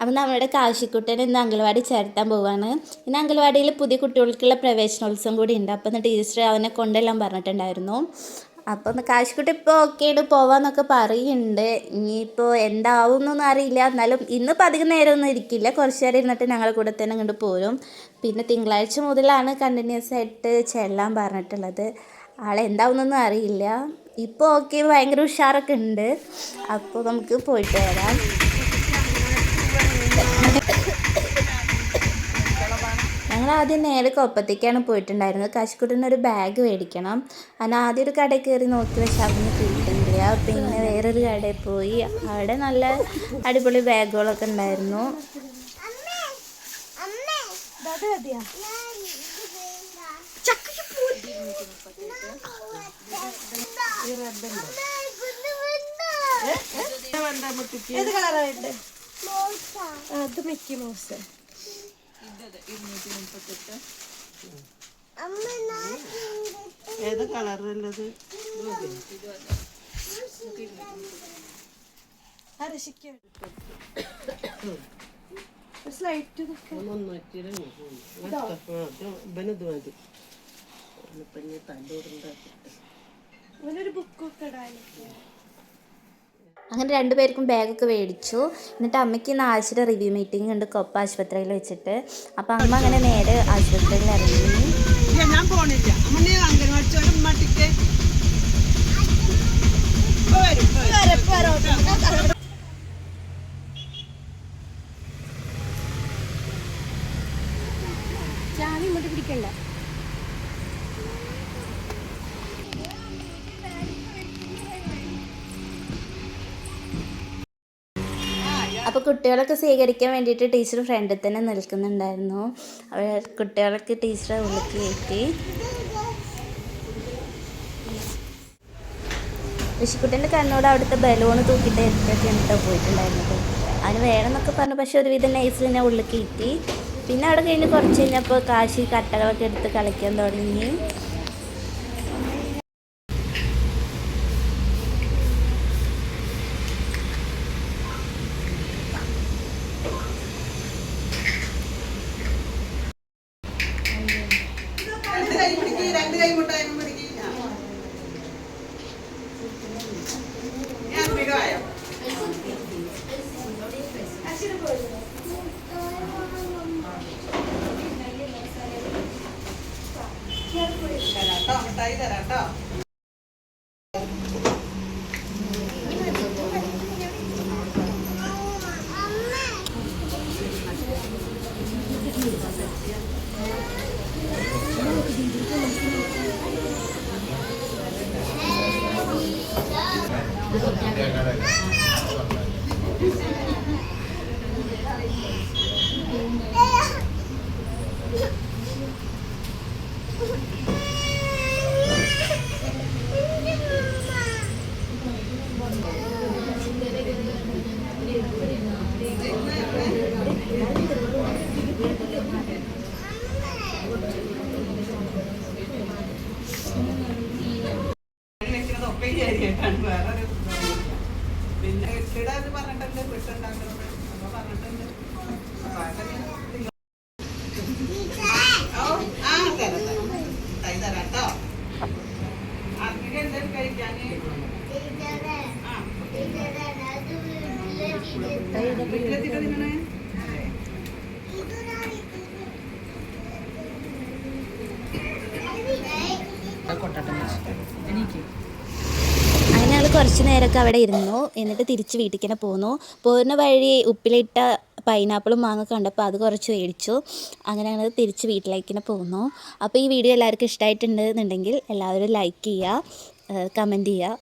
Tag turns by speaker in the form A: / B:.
A: അപ്പം നമ്മുടെ കാശിക്കുട്ടൻ ഇന്ന് അംഗൻവാടി ചേർത്താൻ പോവാണ്. ഇന്ന് അംഗൻവാടിയിൽ പുതിയ കുട്ടികൾക്കുള്ള പ്രവേശനോത്സവം കൂടി ഉണ്ട്. അപ്പം ടീച്ചർ അവനെ കൊണ്ടെല്ലാം പറഞ്ഞിട്ടുണ്ടായിരുന്നു. അപ്പം കാശിക്കുട്ടി ഇപ്പോൾ ഓക്കെയാണ് പോവാന്നൊക്കെ പറയുന്നുണ്ട്. ഇനിയിപ്പോൾ എന്താവും എന്നൊന്നും അറിയില്ല. എന്നാലും ഇന്ന് അധികം നേരമൊന്നും ഇരിക്കില്ല. കുറച്ച് നേരം ഇരുന്നിട്ട് ഞങ്ങളുടെ കൂടെ തന്നെ അങ്ങോട്ട് പോരും. പിന്നെ തിങ്കളാഴ്ച മുതലാണ് കണ്ടിന്യൂസ് ആയിട്ട് ചെല്ലാൻ പറഞ്ഞിട്ടുള്ളത്. ആളെന്താവുന്നൊന്നും അറിയില്ല. ഇപ്പോൾ ഓക്കെ ഭയങ്കര ഉഷാറൊക്കെ ഉണ്ട്. അപ്പോൾ നമുക്ക് പോയിട്ട് വരാം. ഞങ്ങൾ ആദ്യം നേരെ കൊപ്പത്തേക്കാണ് പോയിട്ടുണ്ടായിരുന്നത്. കാശിക്കുട്ടിന് ഒരു ബാഗ് മേടിക്കണം. അതിന് ആദ്യം ഒരു കടയിൽ കയറി നോക്കി പക്ഷെ അതൊന്നും കിട്ടുന്നില്ല പിന്നെ വേറൊരു കടയിൽ പോയി. അവിടെ നല്ല അടിപൊളി ബാഗുകളൊക്കെ ഉണ്ടായിരുന്നു.
B: അമ്മേ ഇത് അമ്മേ, ഇത് വേണ്ട.
C: ഏത് കളറാ
B: മോശ.
C: അത് മിക്കി മൗസ്.
B: ഇത്
D: ഏത് കളറുള്ളത് രണ്ട് ഇവനത് മതി. തന്റെ ഞാൻ
C: ബുക്കൊക്കെ ഇടാനൊക്കെ.
A: അങ്ങനെ രണ്ടുപേർക്കും ബാഗൊക്കെ മേടിച്ചു. എന്നിട്ട് അമ്മയ്ക്ക് ഇന്ന് ആഴ്ചയുടെ റിവ്യൂ മീറ്റിംഗ് ഉണ്ട് കൊപ്പ ആശുപത്രിയിൽ വെച്ചിട്ട്. അപ്പോൾ അമ്മ അങ്ങനെ നേരെ ആശുപത്രിയിൽ ഇറങ്ങി.
D: ഞാൻ പോണില്ല. അംഗൻവാടി.
C: ചാവി ഇങ്ങോട്ട് പിടിക്കണ്ട.
A: അപ്പോൾ കുട്ടികളൊക്കെ സ്വീകരിക്കാൻ വേണ്ടിയിട്ട് ടീച്ചർ ഫ്രണ്ടിൽ തന്നെ നിൽക്കുന്നുണ്ടായിരുന്നു. അവർ കുട്ടികളൊക്കെ ടീച്ചറെ ഉള്ളിലേക്ക് കയറ്റി. ഋഷിക്കുട്ടന്റെ കണ്ണോട് അവിടുത്തെ ബലൂൺ തൂക്കിയിട്ട് എടുത്തൊക്കെ കേട്ടോ പോയിട്ടുണ്ടായിരുന്നത്. അതിന് വേണമെന്നൊക്കെ പറഞ്ഞു പക്ഷെ ഒരുവിധം നൈസ് തന്നെ ഉള്ളിൽ കയറ്റി. പിന്നെ അവിടെ കഴിഞ്ഞ് കുറച്ച് കഴിഞ്ഞപ്പോൾ കാശി കട്ടകളൊക്കെ എടുത്ത് കളിക്കാൻ തുടങ്ങി
D: രണ്ട് കൈ പിടിക്ക് രണ്ട് കൈ മുട്ടായും പിടിക്ക്. ഞാൻ വിടുവായോ? തരാട്ടോ മിഠായി തരാട്ടോ വെക്കുന്നത് ഒപ്പം ശരിയായിട്ടാണ് വേറെ ഒരു ഇതൊന്നുമില്ല. പിന്നെ ഇടാ പറഞ്ഞിട്ടുണ്ട് അപ്പൊ പറഞ്ഞിട്ടുണ്ട് അതൊക്കെ ആ, തരാം. മിഠായി തരാം ട്ടോ. അധികം എന്തേലും കഴിക്കാന് ആ, വീട്ടിലെത്തിയിട്ട് തിന്നണേ?
A: അങ്ങനെ ഞങ്ങൾ കുറച്ച് നേരമൊക്കെ അവിടെ ഇരുന്നു. എന്നിട്ട് തിരിച്ച് വീട്ടിൽ തന്നെ പോന്നു. പോരുന്ന വഴി ഉപ്പിലിട്ട പൈനാപ്പിളും മാങ്ങ കണ്ടപ്പോൾ അത് കുറച്ച് മേടിച്ചു. അങ്ങനെ ഞങ്ങൾ തിരിച്ച് വീട്ടിലേക്ക് തന്നെ പോന്നു. അപ്പോൾ ഈ വീഡിയോ എല്ലാവർക്കും ഇഷ്ടമായിട്ടുണ്ടെന്നുണ്ടെങ്കിൽ എല്ലാവരും ലൈക്ക് ചെയ്യുക കമന്റ് ചെയ്യുക.